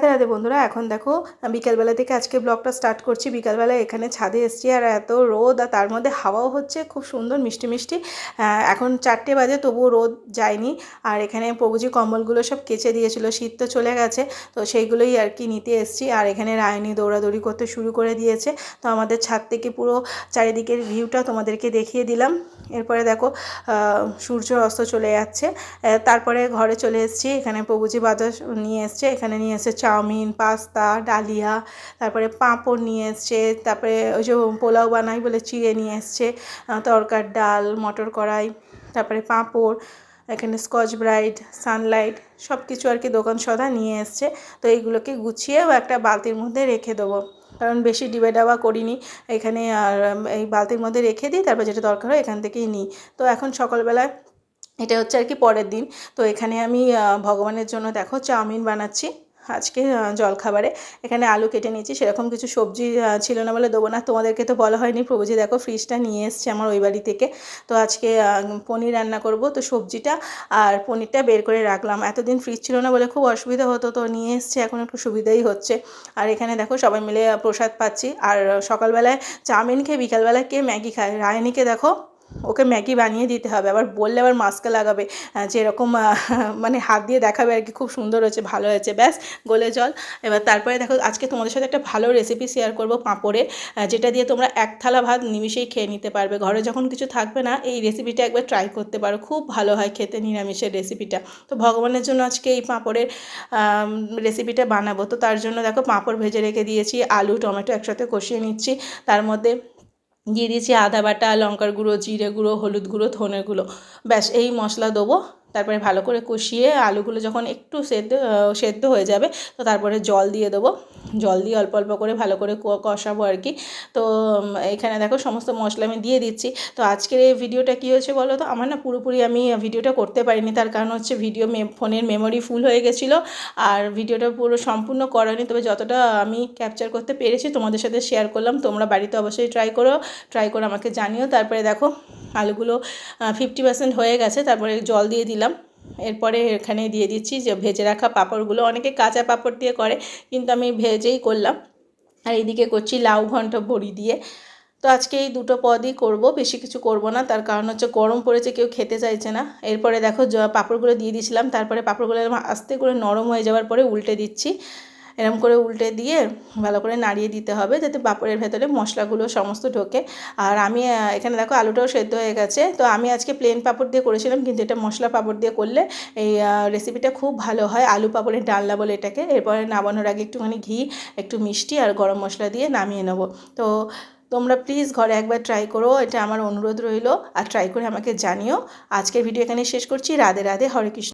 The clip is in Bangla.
রাধে রাধে বন্ধুরা, এখন দেখো বিকালবেলা থেকে আজকে ব্লগটা স্টার্ট করছি। বিকালবেলা এখানে ছাদে এসছি আর এত রোদ আর তার মধ্যে হাওয়াও হচ্ছে, খুব সুন্দর মিষ্টি মিষ্টি। এখন চারটে বাজে, তবুও রোদ যায়নি। আর এখানে প্রভুজি কম্বলগুলো সব কেচে দিয়েছিল, শীত তো চলে গেছে, তো সেইগুলোই আর কি নিতে এসছি। আর এখানে রায়নি দৌড়াদৌড়ি করতে শুরু করে দিয়েছে। তো আমাদের ছাদ থেকে পুরো চারিদিকের ভিউটা তোমাদেরকে দেখিয়ে দিলাম। এরপরে দেখো সূর্য অস্ত চলে যাচ্ছে। তারপরে ঘরে চলে এসেছি। এখানে প্রভুজি বাজার নিয়ে এসছে, এখানে নিয়ে এসছে চাউমিন, পাস্তা, ডালিয়া, তারপরে পাঁপড় নিয়ে এসছে, তারপরে ওই যে পোলাও বানাই বলে চিড়ে নিয়ে এসছে তরকার ডাল, মটর কড়াই, তারপরে পাঁপড়, এখানে স্কচ ব্রাইট, সানলাইট সব কিছু আর কি দোকান সদা নিয়ে এসছে। তো এইগুলোকে গুছিয়েও একটা বালতির মধ্যে রেখে দেবো। কারণ বেশি ডিবে ডাবা করিনি, এখানে আর এই বালতির মধ্যে রেখে দিই, তারপর যেটা দরকার হয় এখান থেকেই নিই। তো এখন সকালবেলায় এটা হচ্ছে আর কি পরের দিন। তো এখানে আমি ভগবানের জন্য দেখো চাউমিন বানাচ্ছি। আজকে জলখাবারে। এখানে আলু কেটে নিয়েছি, সেরকম কিছু সবজি ছিল না বলে দেবো না। তোমাদেরকে তো বলা হয়নি, প্রভুজি দেখো ফ্রিজটা নিয়ে এসছে আমার ওই বাড়ি থেকে। তো আজকে পনির রান্না করব। তো সবজিটা আর পনিরটা বের করে রাখলাম। এতদিন ফ্রিজ ছিল না বলে খুব অসুবিধা হতো, তো নিয়ে এসছে, এখন একটু সুবিধাই হচ্ছে। আর এখানে দেখো সবাই মিলে প্রসাদ পাচ্ছি। আর সকালবেলায় চাউমিন খেয়ে, বিকালবেলায় কে ম্যাগি খায়? রায়নিকে দেখো। ওকে ম্যাগি বানিয়ে দিতে হবে আবার বললে আবার মাস্কে লাগাবে আহ, যে এরকম মানে হাত দিয়ে দেখাবে আর কি খুব সুন্দর হয়েছে ভালো হয়েছে ব্যাস গলে জল। এবার তারপরে দেখো আজকে তোমাদের সাথে একটা ভালো রেসিপি শেয়ার করব পাঁপড়ে যেটা দিয়ে তোমরা এক থালা ভাত নিমিশেই খেয়ে নিতে পারবে। ঘরে যখন কিছু থাকবে না এই রেসিপিটা একবার ট্রাই করতে পারো খুব ভালো হয় খেতে নিরামিষের রেসিপিটা তো ভগবানের জন্য আজকে এই পাঁপড়ের রেসিপিটা বানাবো। তো তার জন্য দেখো পাঁপড় ভেজে রেখে দিয়েছি আলু টমেটো একসাথে কষিয়ে নিচ্ছি তার মধ্যে দিয়ে দিয়েছি আদা বাটা, লঙ্কার গুঁড়ো, জিরে গুঁড়ো, হলুদ গুঁড়ো, ধনে গুঁড়ো। ব্যাস, এই মশলা দেবো। তারপরে ভালো করে কষিয়ে আলুগুলো যখন একটু সেদ্ধ সেদ্ধ হয়ে যাবে, তো তারপরে জল দিয়ে দেবো। জল দিয়ে অল্প অল্প করে ভালো করে কষাবো আর কি। তো এখানে দেখো সমস্ত মশলা আমি দিয়ে দিচ্ছি। তো আজকের এই ভিডিওটা কী হয়েছে বলো তো? আমার না পুরোপুরি আমি ভিডিওটা করতে পারিনি। তার কারণ হচ্ছে ভিডিও ফোনের মেমোরি ফুল হয়ে গেছিল। আর ভিডিওটা পুরো সম্পূর্ণ করানি তবে যতটা আমি ক্যাপচার করতে পেরেছি, তোমাদের সাথে শেয়ার করলাম। তোমরা বাড়িতে অবশ্যই ট্রাই করো। ট্রাই করে আমাকে জানিও। তারপরে দেখো, আলুগুলো ফিফটি পার্সেন্ট হয়ে গেছে। তারপরে জল দিয়ে দিলাম। এরপরে এখানে দিয়ে দিচ্ছি যে ভেজে রাখা পাঁপড়গুলো। অনেকে কাঁচা পাঁপড় দিয়ে করে, কিন্তু আমি ভেজেই করলাম। আর এইদিকে করছি লাউ ঘন্ট ভরি দিয়ে। তো আজকে এই দুটো পদই করব, বেশি কিছু করব না। তার কারণ হচ্ছে গরম পড়েছে, কেউ খেতে চাইছে না। এরপরে দেখো পাঁপড়গুলো দিয়ে দিয়েছিলাম তারপরে পাঁপড়গুলো আস্তে করে নরম হয়ে যাওয়ার পরে উল্টে দিচ্ছি। এরম করে উল্টে দিয়ে ভালো করে নাড়িয়ে দিতে হবে যাতে পাঁপড়ের ভেতরে মশলাগুলো সমস্ত ঢোকে। আর আমি এখানে দেখো আলুটাও সেদ্ধ হয়ে গেছে। তো আমি আজকে প্লেন পাঁপড় দিয়ে করেছিলাম, কিন্তু এটা মশলা পাঁপড় দিয়ে করলে এই রেসিপিটা খুব ভালো হয়, আলু পাঁপড়ের ডালনা বলে এটাকে। এরপরে নামানোর আগে একটুখানি ঘি, একটু মিষ্টি আর গরম মশলা দিয়ে নামিয়ে নেব। তো তোমরা প্লিজ ঘরে একবার ট্রাই করো, এটা আমার অনুরোধ রইল। আর ট্রাই করে আমাকে জানিও। আজকের ভিডিও এখানে শেষ করছি। রাধে রাধে, হরে কৃষ্ণ।